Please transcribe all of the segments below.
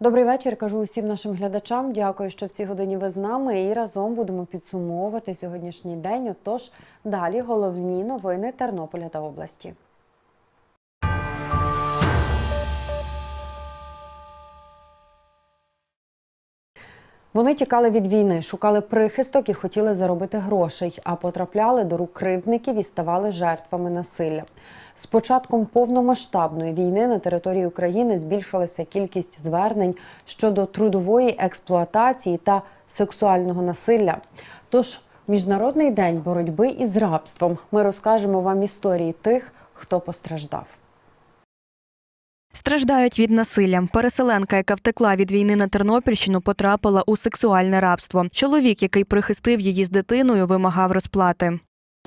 Добрий вечір. Кажу усім нашим глядачам. Дякую, що в цій годині ви з нами і разом будемо підсумовувати сьогоднішній день. Отож, далі головні новини Тернополя та області. Вони тікали від війни, шукали прихисток і хотіли заробити грошей, а потрапляли до рук кривдників і ставали жертвами насилля. З початком повномасштабної війни на території України збільшилася кількість звернень щодо трудової експлуатації та сексуального насилля. Тож, Міжнародний день боротьби із рабством. Ми розкажемо вам історії тих, хто постраждав. Страждають від насилля. Переселенка, яка втекла від війни на Тернопільщину, потрапила у сексуальне рабство. Чоловік, який прихистив її з дитиною, вимагав розплати.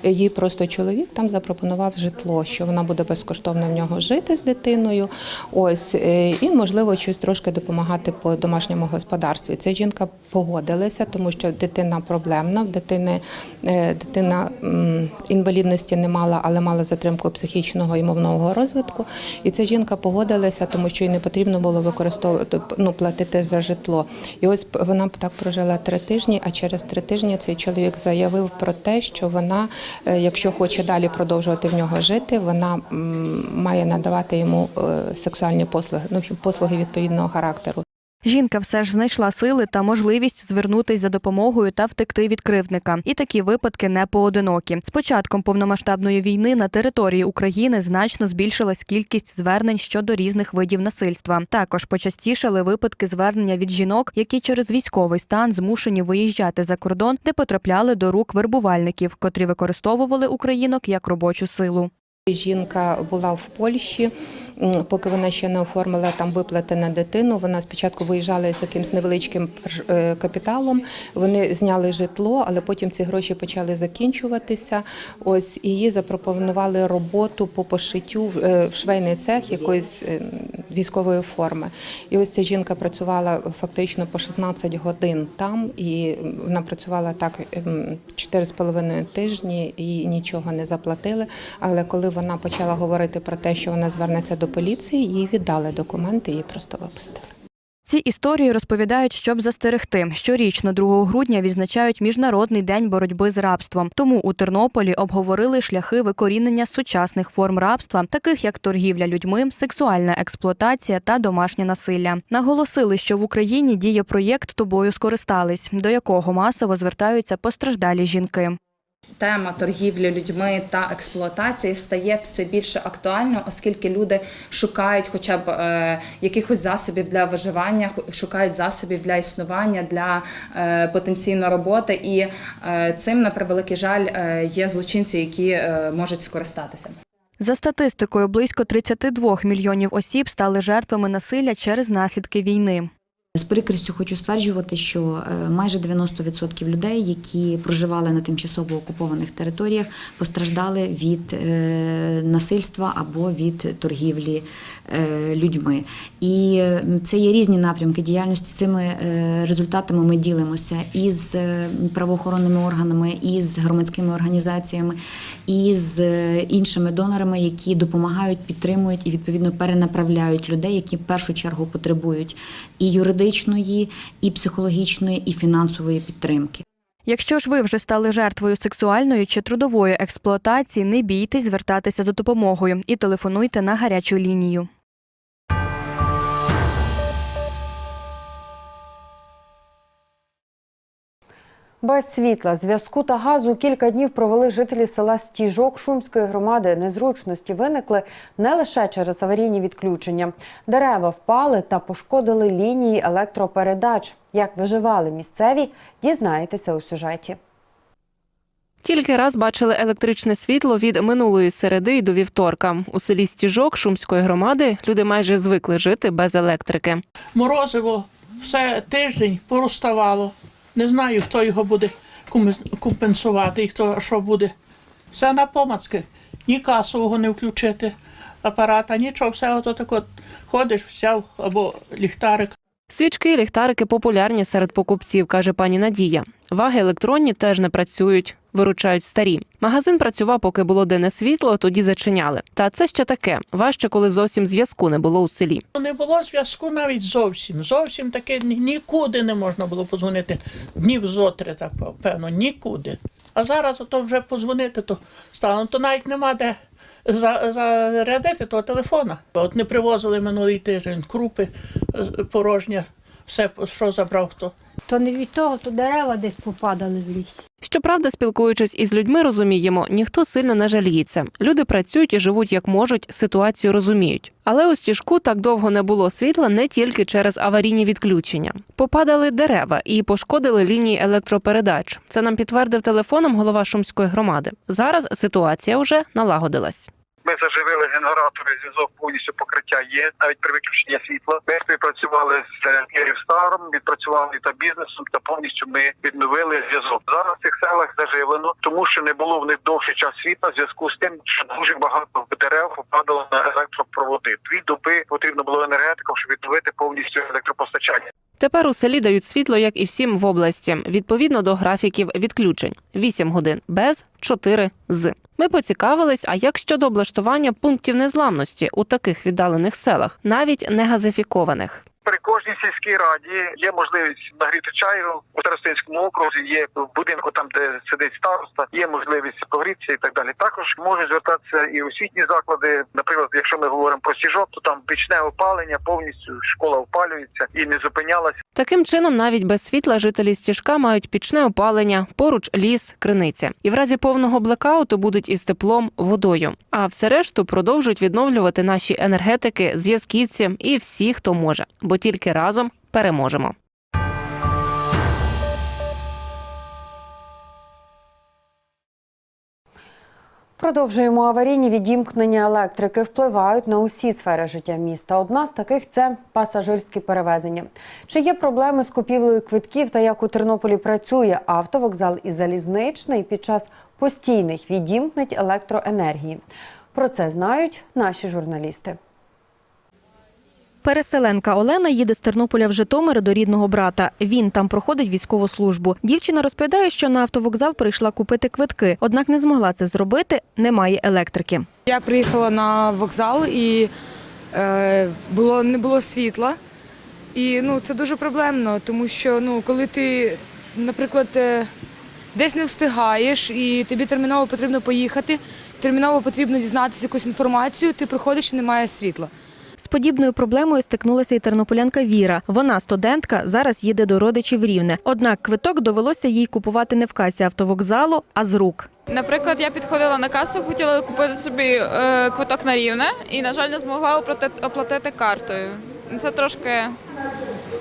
Їй просто чоловік там запропонував житло, що вона буде безкоштовно в нього жити з дитиною. Ось е, і можливо щось трошки допомагати по домашньому господарстві. Ця жінка погодилася, тому що дитина проблемна, в дитини е, дитина інвалідності не мала, але мала затримку психічного і мовного розвитку. І ця жінка погодилася, тому що їй не потрібно було використовувати ну, платити за житло. І ось вона так прожила три тижні. А через три тижні цей чоловік заявив про те, що вона, якщо хоче далі продовжувати в нього жити, вона має надавати йому е, сексуальні послуги, ну послуги відповідного характеру. Жінка все ж знайшла сили та можливість звернутись за допомогою та втекти від кривдника. І такі випадки не поодинокі. З початком повномасштабної війни на території України значно збільшилась кількість звернень щодо різних видів насильства. Також почастішали випадки звернення від жінок, які через військовий стан змушені виїжджати за кордон, де потрапляли до рук вербувальників, котрі використовували українок як робочу силу. Жінка була в Польщі, поки вона ще не оформила там виплати на дитину. Вона спочатку виїжджала з якимсь невеличким е, капіталом. Вони зняли житло, але потім ці гроші почали закінчуватися. Ось їй запропонували роботу по пошиттю в е, швейний цех якоїсь е, військової форми. І ось ця жінка працювала фактично по 16 годин там, і вона працювала так ем, 4,5 тижні і нічого не заплатили. Але коли вона почала говорити про те, що вона звернеться до поліції, їй віддали документи, її просто випустили. Ці історії розповідають, щоб застерегти. Щорічно 2 грудня відзначають Міжнародний день боротьби з рабством. Тому у Тернополі обговорили шляхи викорінення сучасних форм рабства, таких як торгівля людьми, сексуальна експлуатація та домашнє насилля. Наголосили, що в Україні діє проєкт Тобою скористались, до якого масово звертаються постраждалі жінки. Тема торгівлі людьми та експлуатації стає все більше актуальною, оскільки люди шукають хоча б е, якихось засобів для виживання, шукають засобів для існування, для е, потенційної роботи. І е, цим, на превеликий жаль, е, є злочинці, які е, можуть скористатися. За статистикою, близько 32 мільйонів осіб стали жертвами насилля через наслідки війни. З прикрістю хочу стверджувати, що е, майже 90% людей, які проживали на тимчасово окупованих територіях, постраждали від е, насильства або від торгівлі е, людьми. І це є різні напрямки діяльності. Цими результатами ми ділимося із е, правоохоронними органами, із громадськими організаціями, і з іншими донорами, які допомагають, підтримують і відповідно перенаправляють людей, які в першу чергу потребують і юридичної, і психологічної, і фінансової підтримки. Якщо ж ви вже стали жертвою сексуальної чи трудової експлуатації, не бійтесь звертатися за допомогою і телефонуйте на гарячу лінію. Без світла, зв'язку та газу кілька днів провели жителі села Стіжок Шумської громади. Незручності виникли не лише через аварійні відключення. Дерева впали та пошкодили лінії електропередач. Як виживали місцеві, дізнаєтеся у сюжеті. Тільки раз бачили електричне світло від минулої середи й до вівторка. У селі Стіжок Шумської громади люди майже звикли жити без електрики. Морозиво все тиждень порозставало. Не знаю, хто його буде компенсувати і хто що буде. Все на помацки. Ні касового не включити, апарата, нічого, все ото так от ходиш, взяв або ліхтарик. Свічки ліхтарики популярні серед покупців, каже пані Надія. Ваги електронні теж не працюють, виручають старі. Магазин працював, поки було денне світло, тоді зачиняли. Та це ще таке важче, коли зовсім зв'язку не було у селі. Не було зв'язку навіть зовсім. Зовсім таке нікуди не можна було подзвонити. Днів зо три, так певно, нікуди. А зараз то вже подзвонити, то станом, то навіть нема де зарядити того телефона. От не привозили минулий тиждень крупи е, порожня, все, що забрав хто. То не від того, то дерева десь попадали в лісі. Щоправда, спілкуючись із людьми, розуміємо, ніхто сильно не жаліється. Люди працюють і живуть як можуть, ситуацію розуміють. Але у стіжку так довго не було світла не тільки через аварійні відключення. Попадали дерева і пошкодили лінії електропередач. Це нам підтвердив телефоном голова Шумської громади. Зараз ситуація вже налагодилась. Ми заживили генератори, зв'язок повністю покриття є, навіть при виключенні світла. Ми співпрацювали з Київстаром, відпрацювали та бізнесом, та повністю ми відновили зв'язок. Зараз в цих селах заживлено, тому що не було в них довший час світла. в Зв'язку з тим, що дуже багато дерев попадало на електропроводи. Дві доби потрібно було енергетикам, щоб відновити повністю електропостачання. Тепер у селі дають світло, як і всім в області, відповідно до графіків відключень: 8 годин без, 4 з. Ми поцікавились, а як щодо облаштування пунктів незламності у таких віддалених селах, навіть не газифікованих. При кожній сільській раді є можливість нагріти чаю у Старостинському окрузі. Є будинку, там де сидить староста, є можливість погрітися і так далі. Також можуть звертатися і освітні заклади. Наприклад, якщо ми говоримо про сіжок, то там пічне опалення повністю школа опалюється і не зупинялася. Таким чином, навіть без світла жителі стіжка мають пічне опалення, поруч ліс, криниця. І в разі повного блекауту будуть із теплом, водою. А все решту продовжують відновлювати наші енергетики, зв'язківці і всі, хто може, бо тільки разом переможемо. Продовжуємо аварійні відімкнення електрики впливають на усі сфери життя міста. Одна з таких це пасажирські перевезення. Чи є проблеми з купівлею квитків та як у Тернополі працює автовокзал і залізничний під час постійних відімкнень електроенергії? Про це знають наші журналісти. Переселенка Олена їде з Тернополя в Житомир до рідного брата. Він там проходить військову службу. Дівчина розповідає, що на автовокзал прийшла купити квитки, однак не змогла це зробити. Немає електрики. Я приїхала на вокзал і е, було, не було світла. І ну, це дуже проблемно, тому що ну, коли ти, наприклад, е, десь не встигаєш і тобі терміново потрібно поїхати, терміново потрібно дізнатися якусь інформацію, ти приходиш і немає світла. З подібною проблемою стикнулася і тернополянка Віра. Вона студентка, зараз їде до родичів рівне. Однак квиток довелося їй купувати не в касі автовокзалу, а з рук. Наприклад, я підходила на касу, хотіла купити собі е, квиток на рівне і, на жаль, не змогла оплатити, оплатити картою. Це трошки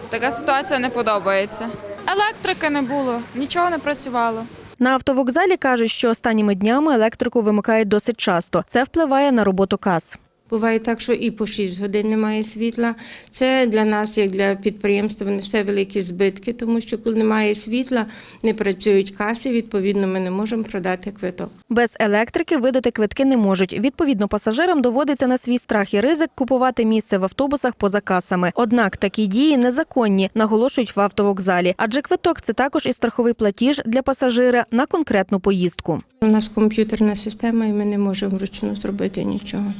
така ситуація не подобається. Електрики не було, нічого не працювало. На автовокзалі кажуть, що останніми днями електрику вимикають досить часто. Це впливає на роботу кас. Буває так, що і по 6 годин немає світла. Це для нас, як для підприємства, несе великі збитки, тому що коли немає світла, не працюють каси, відповідно, ми не можемо продати квиток. Без електрики видати квитки не можуть. Відповідно, пасажирам доводиться на свій страх і ризик купувати місце в автобусах поза касами. Однак такі дії незаконні, наголошують в автовокзалі. Адже квиток це також і страховий платіж для пасажира на конкретну поїздку. У нас комп'ютерна система, і ми не можемо вручну зробити нічого.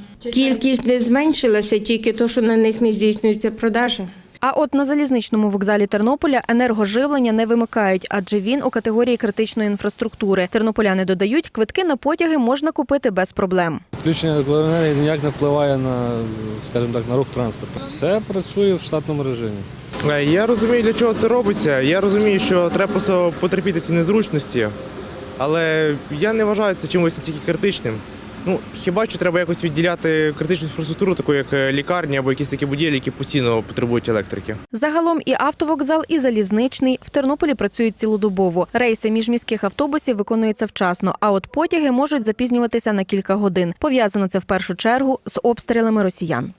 Кількість не зменшилася, тільки то, що на них не здійснюється продажа. А от на залізничному вокзалі Тернополя енергоживлення не вимикають, адже він у категорії критичної інфраструктури. Тернополяни додають, квитки на потяги можна купити без проблем. Включення електроенергії ніяк не впливає на, скажімо так, на рух транспорту. Все працює в штатному режимі. Е, Я розумію, для чого це робиться. Я розумію, що треба просто потерпіти ці незручності, але я не вважаю це чимось настільки критичним. Ну, хіба що треба якось відділяти критичну інфраструктуру, таку як е, лікарні або якісь такі будівлі, які постійно потребують електрики. Загалом і автовокзал, і залізничний в Тернополі працюють цілодобово. Рейси міжміських автобусів виконуються вчасно, а от потяги можуть запізнюватися на кілька годин. Пов'язано це в першу чергу з обстрілами росіян.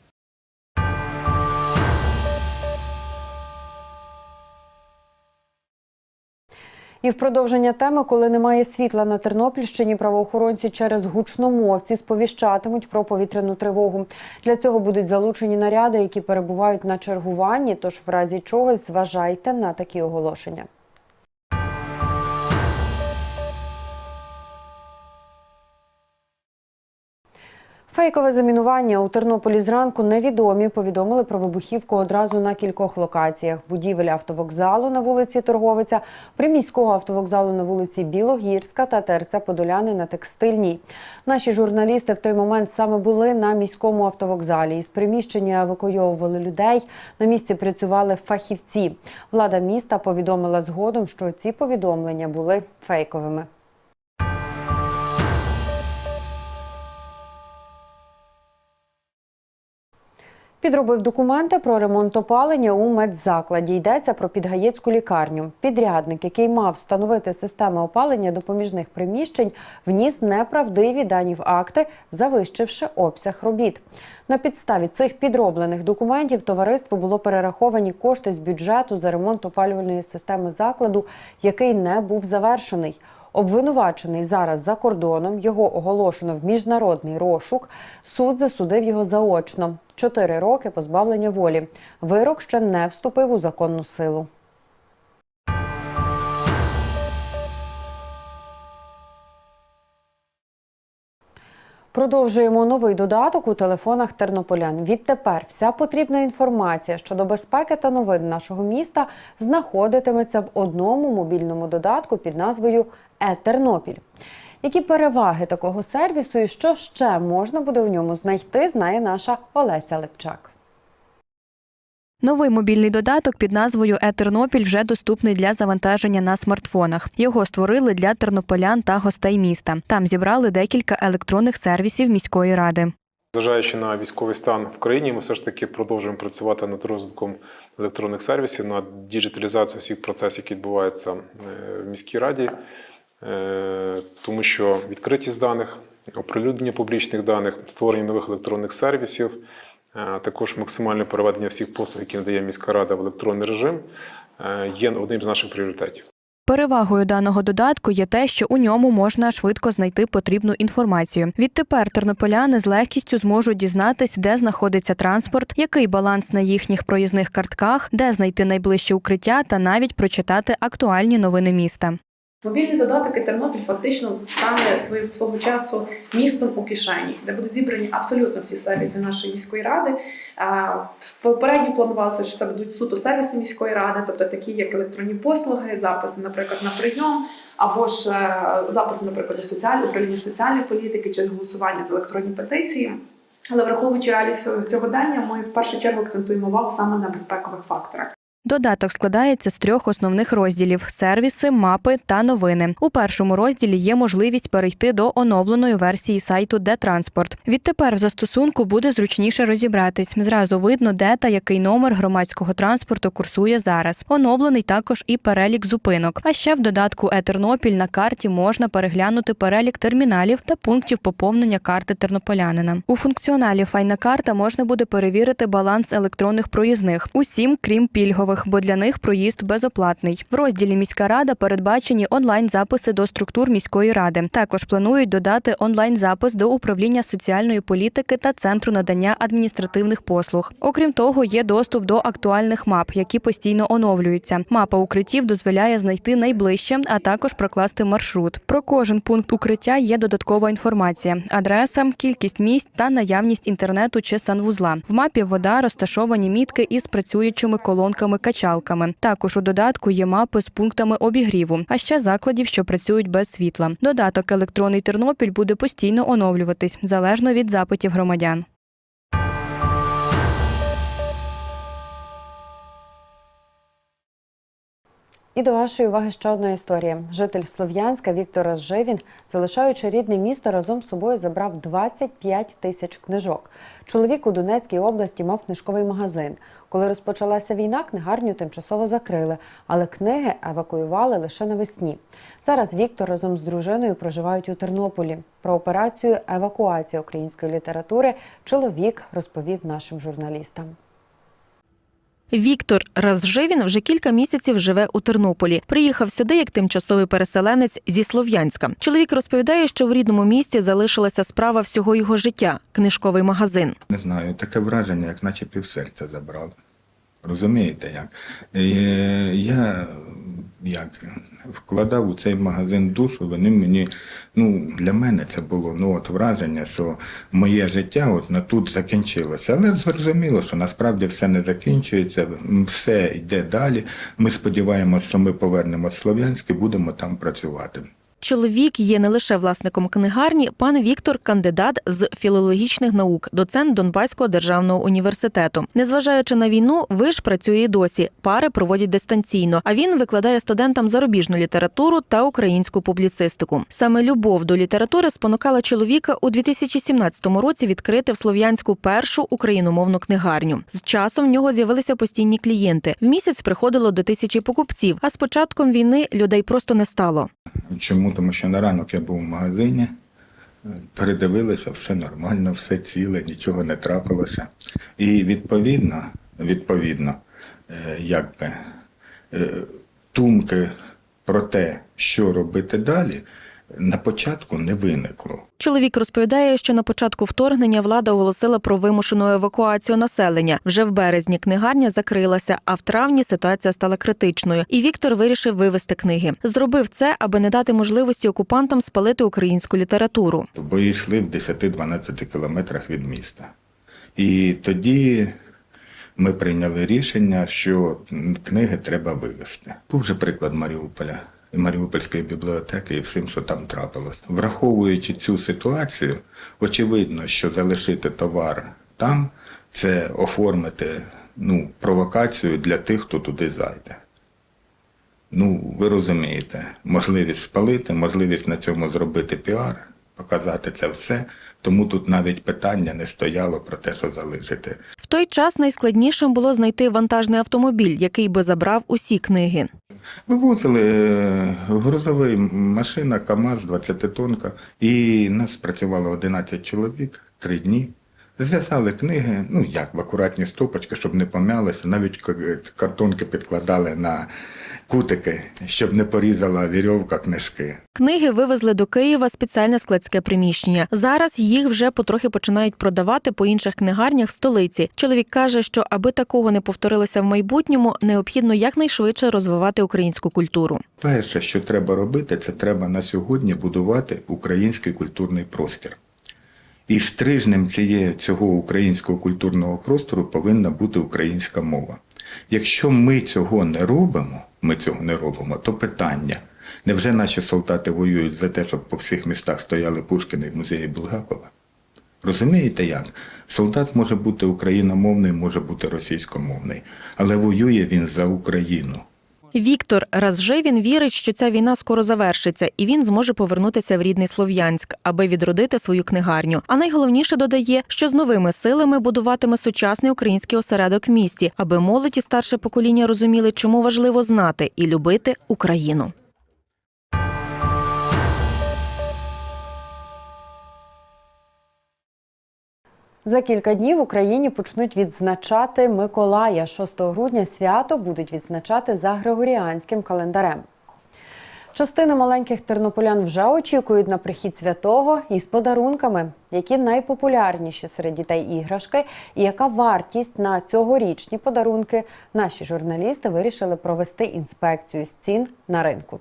І в продовження теми, коли немає світла на Тернопільщині, правоохоронці через гучномовці сповіщатимуть про повітряну тривогу. Для цього будуть залучені наряди, які перебувають на чергуванні. Тож, в разі чогось, зважайте на такі оголошення. Фейкове замінування у Тернополі зранку невідомі повідомили про вибухівку одразу на кількох локаціях: будівель автовокзалу на вулиці Торговиця, приміського автовокзалу на вулиці Білогірська та ТРЦ Подоляни на Текстильній. Наші журналісти в той момент саме були на міському автовокзалі. Із приміщення евакуйовували людей. На місці працювали фахівці. Влада міста повідомила згодом, що ці повідомлення були фейковими. Підробив документи про ремонт опалення у медзакладі. Йдеться про підгаєцьку лікарню. Підрядник, який мав встановити системи опалення допоміжних приміщень, вніс неправдиві дані в акти, завищивши обсяг робіт. На підставі цих підроблених документів товариству було перераховані кошти з бюджету за ремонт опалювальної системи закладу, який не був завершений. Обвинувачений зараз за кордоном. Його оголошено в міжнародний розшук. Суд засудив його заочно. Чотири роки позбавлення волі. Вирок ще не вступив у законну силу. Продовжуємо новий додаток у телефонах тернополян. Відтепер вся потрібна інформація щодо безпеки та новин нашого міста знаходитиметься в одному мобільному додатку під назвою Е-Тернопіль. Які переваги такого сервісу і що ще можна буде в ньому знайти, знає наша Олеся Лепчак. Новий мобільний додаток під назвою Е-Тернопіль вже доступний для завантаження на смартфонах. Його створили для тернополян та гостей міста. Там зібрали декілька електронних сервісів міської ради. Зважаючи на військовий стан в країні, ми все ж таки продовжуємо працювати над розвитком електронних сервісів, над діджиталізацією всіх процесів, які відбуваються е, в міській раді, тому що відкритість даних, оприлюднення публічних даних, створення нових електронних сервісів, а також максимальне переведення всіх послуг, які надає міська рада в електронний режим, е, є одним з наших пріоритетів. Перевагою даного додатку є те, що у ньому можна швидко знайти потрібну інформацію. Відтепер тернополяни з легкістю зможуть дізнатись, де знаходиться транспорт, який баланс на їхніх проїзних картках, де знайти найближче укриття та навіть прочитати актуальні новини міста. Мобільний додаток і Тернопіль фактично стане свого, свого часу містом у кишені, де будуть зібрані абсолютно всі сервіси нашої міської ради. Попередньо планувалося, що це будуть суто сервіси міської ради, тобто такі як електронні послуги, записи, наприклад, на прийом, або ж е, записи, наприклад, соціальної управління соціальної політики чи голосування з електронні петиції. Але враховуючи реалії сьогодення, ми в першу чергу акцентуємо увагу саме на безпекових факторах. Додаток складається з трьох основних розділів: сервіси, мапи та новини. У першому розділі є можливість перейти до оновленої версії сайту Детранспорт. Відтепер в застосунку буде зручніше розібратись. Зразу видно, де та який номер громадського транспорту курсує зараз. Оновлений також і перелік зупинок. А ще в додатку Е-Тернопіль на карті можна переглянути перелік терміналів та пунктів поповнення карти тернополянина. У функціоналі Файна карта можна буде перевірити баланс електронних проїзних, усім крім пільгових бо для них проїзд безоплатний. В розділі міська рада передбачені онлайн-записи до структур міської ради. Також планують додати онлайн-запис до управління соціальної політики та центру надання адміністративних послуг. Окрім того, є доступ до актуальних мап, які постійно оновлюються. Мапа укриттів дозволяє знайти найближче, а також прокласти маршрут. Про кожен пункт укриття є додаткова інформація: адреса, кількість місць та наявність інтернету чи санвузла. В мапі вода розташовані мітки із працюючими колонками качалками. Також у додатку є мапи з пунктами обігріву, а ще закладів, що працюють без світла. Додаток електронний Тернопіль буде постійно оновлюватись залежно від запитів громадян. І до вашої уваги ще одна історія. Житель Слов'янська Віктор Живін, залишаючи рідне місто, разом з собою забрав 25 тисяч книжок. Чоловік у Донецькій області мав книжковий магазин. Коли розпочалася війна, книгарню тимчасово закрили, але книги евакуювали лише навесні. Зараз Віктор разом з дружиною проживають у Тернополі. Про операцію евакуації української літератури чоловік розповів нашим журналістам. Віктор Разживін вже кілька місяців живе у Тернополі. Приїхав сюди як тимчасовий переселенець зі Слов'янська. Чоловік розповідає, що в рідному місті залишилася справа всього його життя книжковий магазин. Не знаю, таке враження, як наче півсерця забрали. Розумієте як? Е, Я як вкладав у цей магазин душу, вони мені, ну, для мене це було ну, от враження, що моє життя от на тут закінчилося. Але зрозуміло, що насправді все не закінчується, все йде далі. Ми сподіваємося, що ми повернемо Слов'янськ і будемо там працювати. Чоловік є не лише власником книгарні. Пан Віктор кандидат з філологічних наук, доцент Донбаського державного університету. Незважаючи на війну, виш працює і досі. Пари проводять дистанційно. А він викладає студентам зарубіжну літературу та українську публіцистику. Саме любов до літератури спонукала чоловіка у 2017 році відкрити в Слов'янську першу україномовну книгарню. З часом в нього з'явилися постійні клієнти. В місяць приходило до тисячі покупців. А з початком війни людей просто не стало. Чому? Тому що на ранок я був в магазині, передивилися, все нормально, все ціле, нічого не трапилося. І відповідно, відповідно, е, якби, е, думки про те, що робити далі, на початку не виникло. Чоловік розповідає, що на початку вторгнення влада оголосила про вимушену евакуацію населення. Вже в березні книгарня закрилася, а в травні ситуація стала критичною. І Віктор вирішив вивезти книги. Зробив це, аби не дати можливості окупантам спалити українську літературу. Бої йшли в 10-12 кілометрах від міста. І тоді ми прийняли рішення, що книги треба вивезти. Був же приклад Маріуполя. Маріупольської бібліотеки і всім, що там трапилось. Враховуючи цю ситуацію, очевидно, що залишити товар там це оформити ну, провокацію для тих, хто туди зайде. Ну, ви розумієте, можливість спалити, можливість на цьому зробити піар, показати це все. Тому тут навіть питання не стояло про те, що залишити. В той час найскладнішим було знайти вантажний автомобіль, який би забрав усі книги. Вивозили е, грузовий машина, КАМАЗ, 20-тонка, і нас працювало 11 чоловік, три дні. Зв'язали книги, ну як в акуратні стопочки, щоб не пом'ялися, навіть картонки підкладали на кутики, щоб не порізала вірьовка книжки. Книги вивезли до Києва спеціальне складське приміщення. Зараз їх вже потрохи починають продавати по інших книгарнях в столиці. Чоловік каже, що аби такого не повторилося в майбутньому, необхідно якнайшвидше розвивати українську культуру. Перше, що треба робити, це треба на сьогодні будувати український культурний простір. І стрижнем цієї, цього українського культурного простору повинна бути українська мова. Якщо ми цього не робимо, ми цього не робимо, то питання. Невже наші солдати воюють за те, щоб по всіх містах стояли Пушкіни в музеї Булгакова? Розумієте як? Солдат може бути україномовний, може бути російськомовний, але воює він за Україну. Віктор Разживін вірить, що ця війна скоро завершиться, і він зможе повернутися в рідний Слов'янськ, аби відродити свою книгарню. А найголовніше додає, що з новими силами будуватиме сучасний український осередок в місті, аби молодь і старше покоління розуміли, чому важливо знати і любити Україну. За кілька днів в Україні почнуть відзначати Миколая. 6 грудня свято будуть відзначати за григоріанським календарем. Частина маленьких тернополян вже очікують на прихід святого із подарунками, які найпопулярніші серед дітей іграшки, і яка вартість на цьогорічні подарунки. Наші журналісти вирішили провести інспекцію з цін на ринку.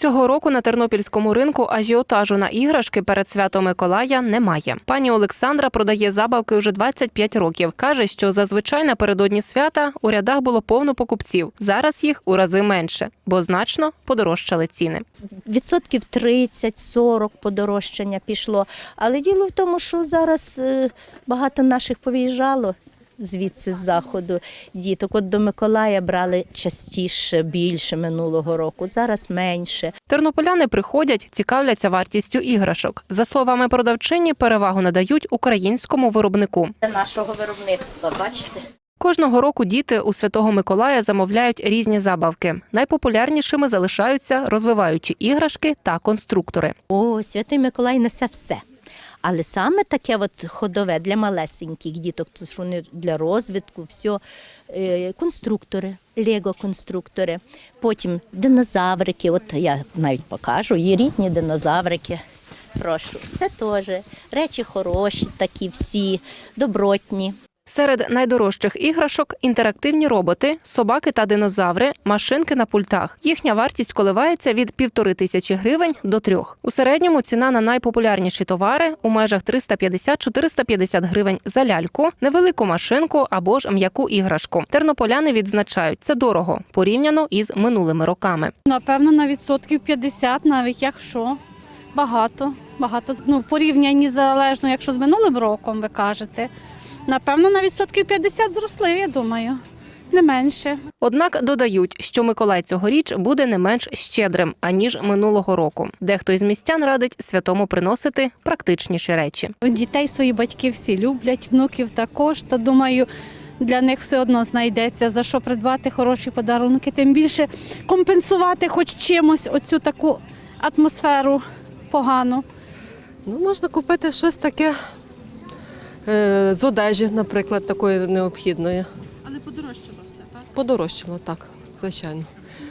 Цього року на тернопільському ринку ажіотажу на іграшки перед святом Миколая немає. Пані Олександра продає забавки вже 25 років. каже, що зазвичай напередодні свята у рядах було повно покупців. Зараз їх у рази менше, бо значно подорожчали ціни. відсотків 30-40 подорожчання пішло. Але діло в тому, що зараз е, багато наших повиїжджало звідси з заходу діток. От до Миколая брали частіше, більше минулого року, зараз менше. Тернополяни приходять, цікавляться вартістю іграшок. За словами продавчині, перевагу надають українському виробнику. Це нашого виробництва, бачите? Кожного року діти у Святого Миколая замовляють різні забавки. Найпопулярнішими залишаються розвиваючі іграшки та конструктори. О, святий Миколай несе все. Але саме таке от ходове для малесеньких діток, то що вони для розвитку, все, конструктори, лего-конструктори, потім динозаврики. От я навіть покажу, є різні динозаврики. Прошу, це теж речі хороші, такі всі, добротні. Серед найдорожчих іграшок інтерактивні роботи, собаки та динозаври, машинки на пультах. Їхня вартість коливається від півтори тисячі гривень до трьох. У середньому ціна на найпопулярніші товари у межах 350-450 гривень за ляльку, невелику машинку або ж м'яку іграшку. Тернополяни відзначають, це дорого порівняно із минулими роками. Напевно, на відсотків 50, навіть якщо багато. Багато ну, порівнянні залежно, якщо з минулим роком ви кажете. Напевно, на відсотків 50 зросли, я думаю, не менше. Однак додають, що Миколай цьогоріч буде не менш щедрим аніж минулого року. Дехто із містян радить святому приносити практичніші речі. Дітей свої батьки всі люблять, внуків також. То думаю, для них все одно знайдеться за що придбати хороші подарунки. Тим більше компенсувати хоч чимось оцю таку атмосферу погану. Ну, можна купити щось таке з одежі, наприклад, такої необхідної. Але подорожчало все, так? Подорожчало, так, звичайно.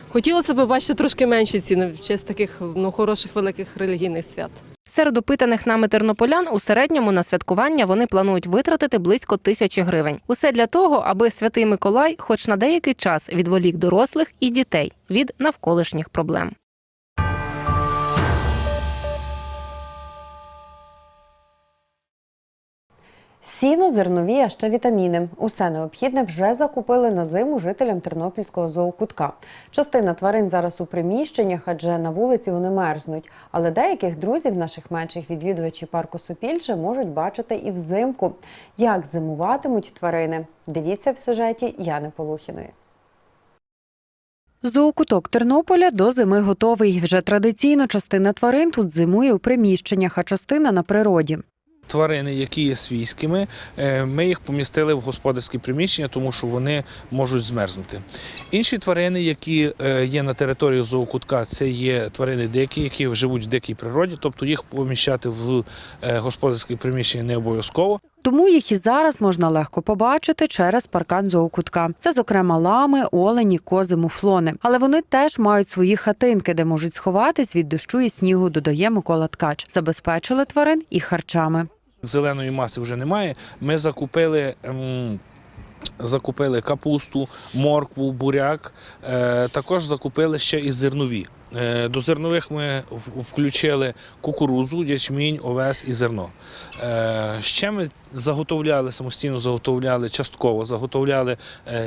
Хотілося б бачити трошки менші ціни в честь таких ну, хороших великих релігійних свят. Серед опитаних нами тернополян у середньому на святкування вони планують витратити близько тисячі гривень. Усе для того, аби святий Миколай, хоч на деякий час, відволік дорослих і дітей від навколишніх проблем. Сіно, зернові, а ще вітаміни. Усе необхідне вже закупили на зиму жителям Тернопільського зоокутка. Частина тварин зараз у приміщеннях, адже на вулиці вони мерзнуть. Але деяких друзів наших менших відвідувачів парку Сопільже можуть бачити і взимку. Як зимуватимуть тварини? Дивіться в сюжеті Яни Полухіної. Зоокуток Тернополя до зими готовий. Вже традиційно частина тварин тут зимує у приміщеннях, а частина на природі. Тварини, які є свійськими, е, ми їх помістили в господарські приміщення, тому що вони можуть змерзнути. Інші тварини, які е, є на території зоокутка, це є тварини дикі, які живуть в дикій природі, тобто їх поміщати в е, господарські приміщення не обов'язково. Тому їх і зараз можна легко побачити через паркан зоокутка. Це, зокрема, лами, олені, кози, муфлони. Але вони теж мають свої хатинки, де можуть сховатись від дощу і снігу, додає Микола Ткач. Забезпечили тварин і харчами. Зеленої маси вже немає. Ми закупили. ем, Закупили капусту, моркву, буряк. Е, також закупили ще і зернові. Е, до зернових ми включили кукурузу, ячмінь, овес і зерно. Е, ще ми заготовляли самостійно, заготовляли частково, заготовляли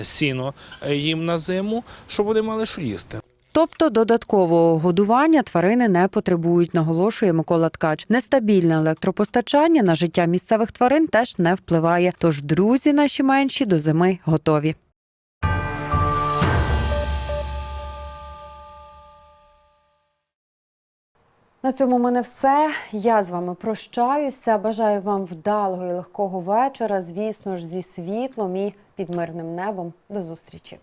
сіно їм на зиму, щоб вони мали що їсти. Тобто додаткового годування тварини не потребують, наголошує Микола Ткач. Нестабільне електропостачання на життя місцевих тварин теж не впливає. Тож друзі наші менші до зими готові. На цьому мене все. Я з вами прощаюся. Бажаю вам вдалого і легкого вечора. Звісно ж, зі світлом і під мирним небом. До зустрічі.